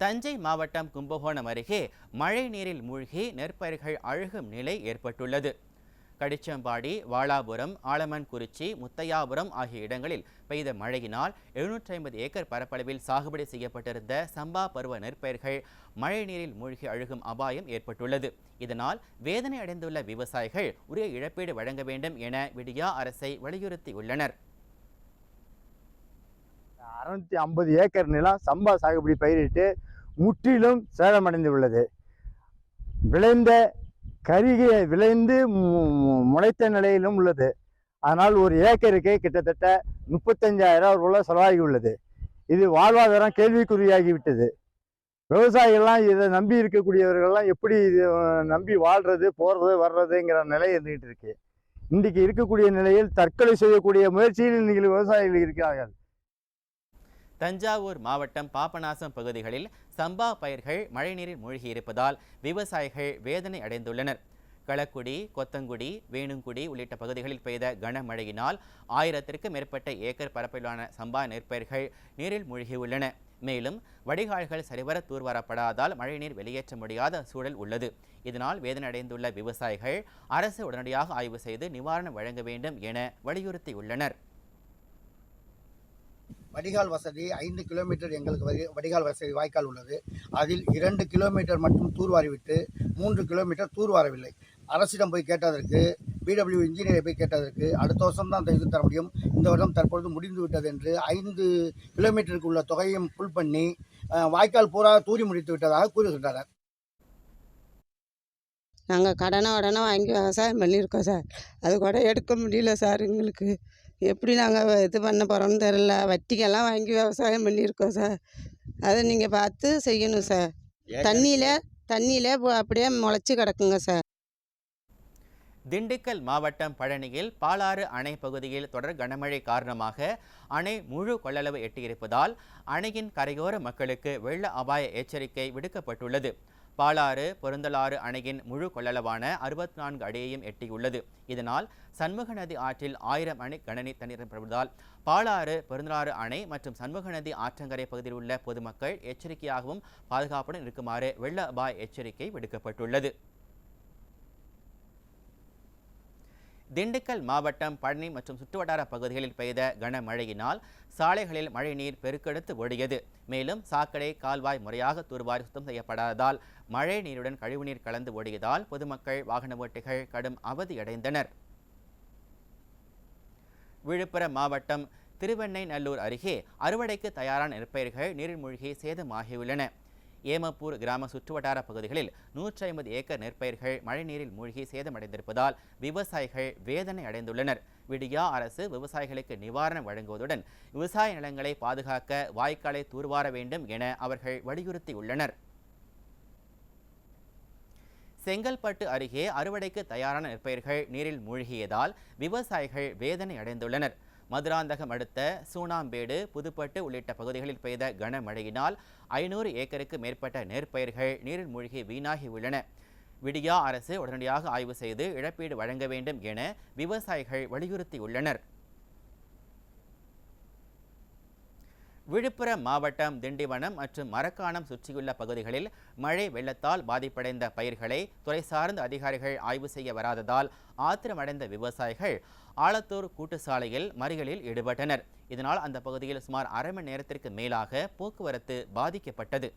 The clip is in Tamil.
தஞ்சை மாவட்டம் கும்பகோணம் அருகே மழை நீரில் மூழ்கி நெற்பயிர்கள் அழுகும் நிலை ஏற்பட்டுள்ளது. கடிச்சம்பாடி வாளாபுரம் ஆலமன்குறிச்சி முத்தையாபுரம் ஆகிய இடங்களில் பெய்த மழையினால் எழுநூற்றி ஐம்பது ஏக்கர் பரப்பளவில் சாகுபடி செய்யப்பட்டிருந்த சம்பா பருவ நெற்பயிர்கள் மழை நீரில் மூழ்கி அழுகும் அபாயம் ஏற்பட்டுள்ளது. இதனால் வேதனை அடைந்துள்ள விவசாயிகள் உரிய இழப்பீடு வழங்க வேண்டும் என விடியா அரசை வலியுறுத்தியுள்ளனர். அறுநூத்தி ஐம்பது ஏக்கர் நிலம் சம்பா சாகுபடி பயிரிட்டு முற்றிலும் சேதமடைந்து உள்ளது விளைந்த கருகிய விளைந்து முளைத்த நிலையிலும் உள்ளது. அதனால் ஒரு ஏக்கருக்கு கிட்டத்தட்ட முப்பத்தஞ்சாயிரம் ரூபாய் செலவாகி உள்ளது இது வாழ்வாதாரம் கேள்விக்குறியாகிவிட்டது. விவசாயிகள்லாம் இதை நம்பி இருக்கக்கூடியவர்கள்லாம் எப்படி இது நம்பி வாழ்றது போகிறது வர்றதுங்கிற நிலை இருந்துகிட்டு இருக்கு. இன்றைக்கு இருக்கக்கூடிய நிலையில் தற்கொலை செய்யக்கூடிய முயற்சியில் இன்றைக்கி விவசாயிகள் இருக்கிறார்கள். தஞ்சாவூர் மாவட்டம் பாபநாசம் பகுதிகளில் சம்பா பயிர்கள் மழைநீரில் மூழ்கி இருப்பதால் விவசாயிகள் வேதனை அடைந்துள்ளனர். களக்குடி கொத்தங்குடி வேணுங்குடி உள்ளிட்ட பகுதிகளில் பெய்த கனமழையினால் ஆயிரத்திற்கும் மேற்பட்ட ஏக்கர் பரப்பிலான சம்பா நெற்பயிர்கள் நீரில் மூழ்கியுள்ளன. மேலும் வடிகால்கள் சரிவர தூர்வாரப்படாதால் மழைநீர் வெளியேற்ற முடியாத சூழல் உள்ளது. இதனால் வேதனை அடைந்துள்ள விவசாயிகள் அரசு உடனடியாக ஆய்வு செய்து நிவாரணம் வழங்க வேண்டும் என வலியுறுத்தியுள்ளனர். வடிகால் வசதி ஐந்து கிலோமீட்டர் எங்களுக்கு வடிகால் வசதி வாய்க்கால் உள்ளது. அதில் இரண்டு கிலோமீட்டர் மட்டும் தூர்வாரி விட்டு மூன்று கிலோமீட்டர் தூர்வாரவில்லை அரசிடம் போய் கேட்டதற்கு பிடபிள்யூ இன்ஜினியரை போய் கேட்டதற்கு அடுத்த வருஷம் தான் செய்து தர முடியும். இந்த வருடம் தற்பொழுது முடிந்து விட்டது என்று ஐந்து கிலோமீட்டருக்கு உள்ள தொகையும் புல் பண்ணி வாய்க்கால் பூரா தூரி முடித்து விட்டதாக கூறுகின்றனர். நாங்கள் கடனை உடனே வாங்கி விவசாயம் பண்ணியிருக்கோம் சார். அது கூட எடுக்க முடியல சார் எங்களுக்கு. எப்படி நாங்கள் இது பண்ண போகிறோம்னு தெரில வட்டிக்கெல்லாம் வாங்கி விவசாயம் பண்ணியிருக்கோம் சார். அதை நீங்கள் பார்த்து செய்யணும் சார். தண்ணியில் தண்ணியில் அப்படியே முளைச்சி கிடக்குங்க சார். திண்டுக்கல் மாவட்டம் பழனியில் பாலாறு அணை பகுதியில் தொடர் கனமழை காரணமாக அணை முழு கொள்ளளவு எட்டியிருப்பதால் அணையின் கரையோர மக்களுக்கு வெள்ள அபாய எச்சரிக்கை விடுக்கப்பட்டுள்ளது. பாலாறு பொருந்தலாறு அணையின் முழு கொள்ளளவான அறுபத்தி நான்கு அடியையும் எட்டியுள்ளது. இதனால் சண்முக நதி ஆற்றில் ஆயிரம் அணை கணனி தண்ணீர் பாலாறு பெருந்தலாறு அணை மற்றும் சண்முக நதி ஆற்றங்கரை பகுதியில் உள்ள பொதுமக்கள் எச்சரிக்கையாகவும் பாதுகாப்புடன் இருக்குமாறு வெள்ள அபாய எச்சரிக்கை விடுக்கப்பட்டுள்ளது. திண்டுக்கல் மாவட்டம் பழனி மற்றும் சுற்றுவட்டார பகுதிகளில் பெய்த கனமழையினால் சாலைகளில் மழைநீர் பெருக்கெடுத்து ஓடியது. மேலும் சாக்கடை கால்வாய் முறையாக தூர்வாரி சுத்தம் செய்யப்படாததால் மழை நீருடன் கழிவுநீர் கலந்து ஓடியதால் பொதுமக்கள் வாகன ஓட்டிகள் கடும் அவதியடைந்தனர். விழுப்புரம் மாவட்டம் திருவெண்ணைநல்லூர் அருகே அறுவடைக்கு தயாரான நெற்பயிர்கள் நீரில் மூழ்கி சேதமாகியுள்ளன. ஏமப்பூர் கிராம சுற்றுவட்டார பகுதிகளில் நூற்றி ஐம்பது ஏக்கர் நெற்பயிர்கள் மழைநீரில் மூழ்கி சேதமடைந்திருப்பதால் விவசாயிகள் வேதனை அடைந்துள்ளனர். விடியா அரசு விவசாயிகளுக்கு நிவாரணம் வழங்குவதுடன் விவசாய நிலங்களை பாதுகாக்க வாய்க்காலை தூர்வார வேண்டும் என அவர்கள் வலியுறுத்தியுள்ளனர். செங்கல்பட்டு அருகே அறுவடைக்கு தயாரான நெற்பயிர்கள் நீரில் மூழ்கியதால் விவசாயிகள் வேதனை அடைந்துள்ளனர். மதுராந்தகம் அடுத்த சூனாம்பேடு புதுப்பட்டு உள்ளிட்ட பகுதிகளில் பெய்த கனமழையினால் ஐநூறு ஏக்கருக்கு மேற்பட்ட நெற்பயிர்கள் நீரில் மூழ்கி வீணாகி உள்ளன. விடியா அரசு உடனடியாக ஆய்வு செய்து இழப்பீடு வழங்க வேண்டும் என விவசாயிகள் வலியுறுத்தியுள்ளனர். விழுப்புரம் மாவட்டம் திண்டிவனம் மற்றும் மரக்காணம் சுற்றியுள்ள பகுதிகளில் மழை வெள்ளத்தால் பாதிப்படைந்த பயிர்களை துறை சார்ந்த அதிகாரிகள் ஆய்வு செய்ய வராததால் ஆத்திரமடைந்த விவசாயிகள் ஆலத்தூர் கூட்டு சாலையில் மறியலில் ஈடுபட்டனர். இதனால் அந்த பகுதியில் சுமார் அரை மணி நேரத்திற்கு மேலாக போக்குவரத்து பாதிக்கப்பட்டது.